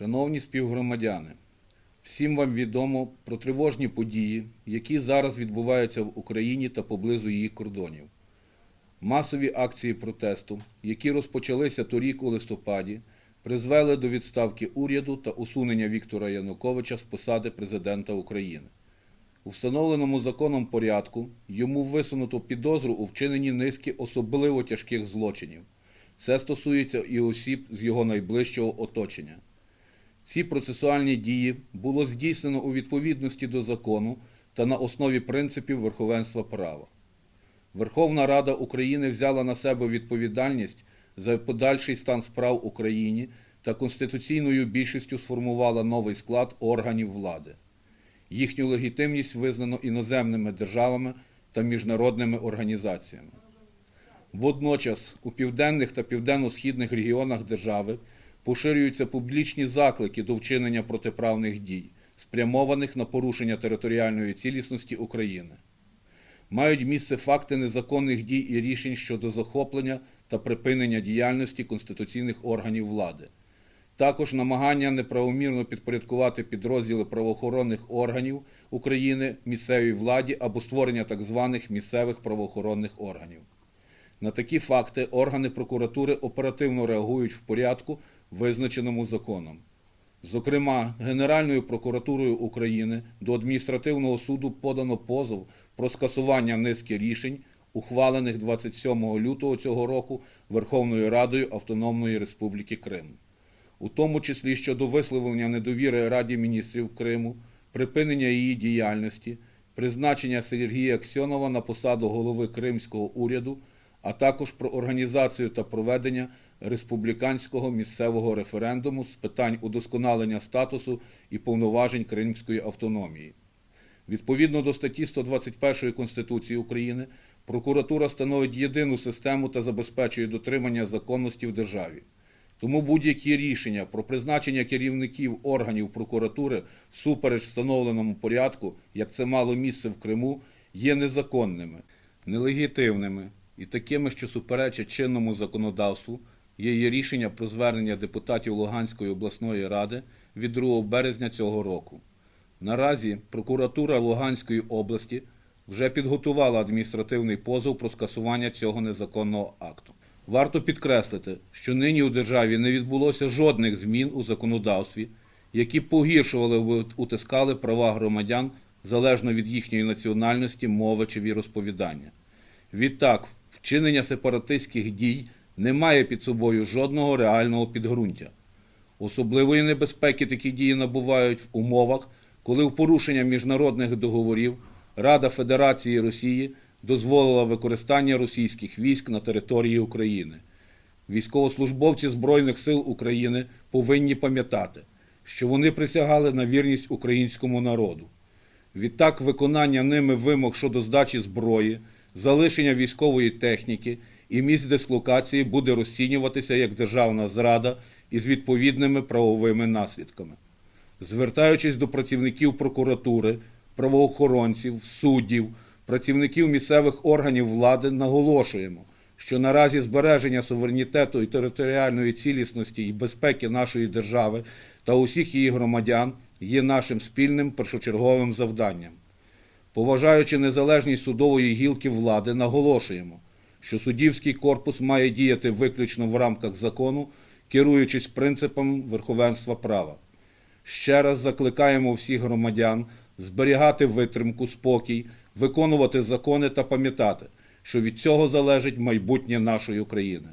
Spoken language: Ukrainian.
Шановні співгромадяни, всім вам відомо про тривожні події, які зараз відбуваються в Україні та поблизу її кордонів. Масові акції протесту, які розпочалися торік у листопаді, призвели до відставки уряду та усунення Віктора Януковича з посади президента України. У встановленому законом порядку йому висунуто підозру у вчиненні низки особливо тяжких злочинів. Це стосується і осіб з його найближчого оточення. Ці процесуальні дії було здійснено у відповідності до закону та на основі принципів верховенства права. Верховна Рада України взяла на себе відповідальність за подальший стан справ Україні та конституційною більшістю сформувала новий склад органів влади. Їхню легітимність визнано іноземними державами та міжнародними організаціями. Водночас у південних та південно-східних регіонах держави поширюються публічні заклики до вчинення протиправних дій, спрямованих на порушення територіальної цілісності України. Мають місце факти незаконних дій і рішень щодо захоплення та припинення діяльності конституційних органів влади. Також намагання неправомірно підпорядкувати підрозділи правоохоронних органів України місцевій владі або створення так званих місцевих правоохоронних органів. На такі факти органи прокуратури оперативно реагують в порядку, визначеному законом. Зокрема, Генеральною прокуратурою України до адміністративного суду подано позов про скасування низки рішень, ухвалених 27 лютого цього року Верховною Радою Автономної Республіки Крим, у тому числі щодо висловлення недовіри Раді міністрів Криму, припинення її діяльності, призначення Сергія Аксьонова на посаду голови Кримського уряду, а також про організацію та проведення республіканського місцевого референдуму з питань удосконалення статусу і повноважень Кримської автономії. Відповідно до статті 121 Конституції України, прокуратура становить єдину систему та забезпечує дотримання законності в державі. Тому будь-які рішення про призначення керівників органів прокуратури всупереч встановленому порядку, як це мало місце в Криму, є незаконними, нелегітимними і такими, що суперечать чинному законодавству, є рішення про звернення депутатів Луганської обласної ради від 2 березня цього року. Наразі прокуратура Луганської області вже підготувала адміністративний позов про скасування цього незаконного акту. Варто підкреслити, що нині у державі не відбулося жодних змін у законодавстві, які погіршували або утискали права громадян залежно від їхньої національності, мови чи віросповідання. Відтак, вчинення сепаратистських дій не має під собою жодного реального підґрунтя. Особливої небезпеки такі дії набувають в умовах, коли в порушення міжнародних договорів Рада Федерації Росії дозволила використання російських військ на території України. Військовослужбовці Збройних сил України повинні пам'ятати, що вони присягали на вірність українському народу. Відтак, виконання ними вимог щодо здачі зброї, залишення військової техніки і місць дислокації буде розцінюватися як державна зрада із відповідними правовими наслідками. Звертаючись до працівників прокуратури, правоохоронців, суддів, працівників місцевих органів влади, наголошуємо, що наразі збереження суверенітету і територіальної цілісності і безпеки нашої держави та усіх її громадян є нашим спільним першочерговим завданням. Поважаючи незалежність судової гілки влади, наголошуємо, що суддівський корпус має діяти виключно в рамках закону, керуючись принципом верховенства права. Ще раз закликаємо всіх громадян зберігати витримку, спокій, виконувати закони та пам'ятати, що від цього залежить майбутнє нашої України.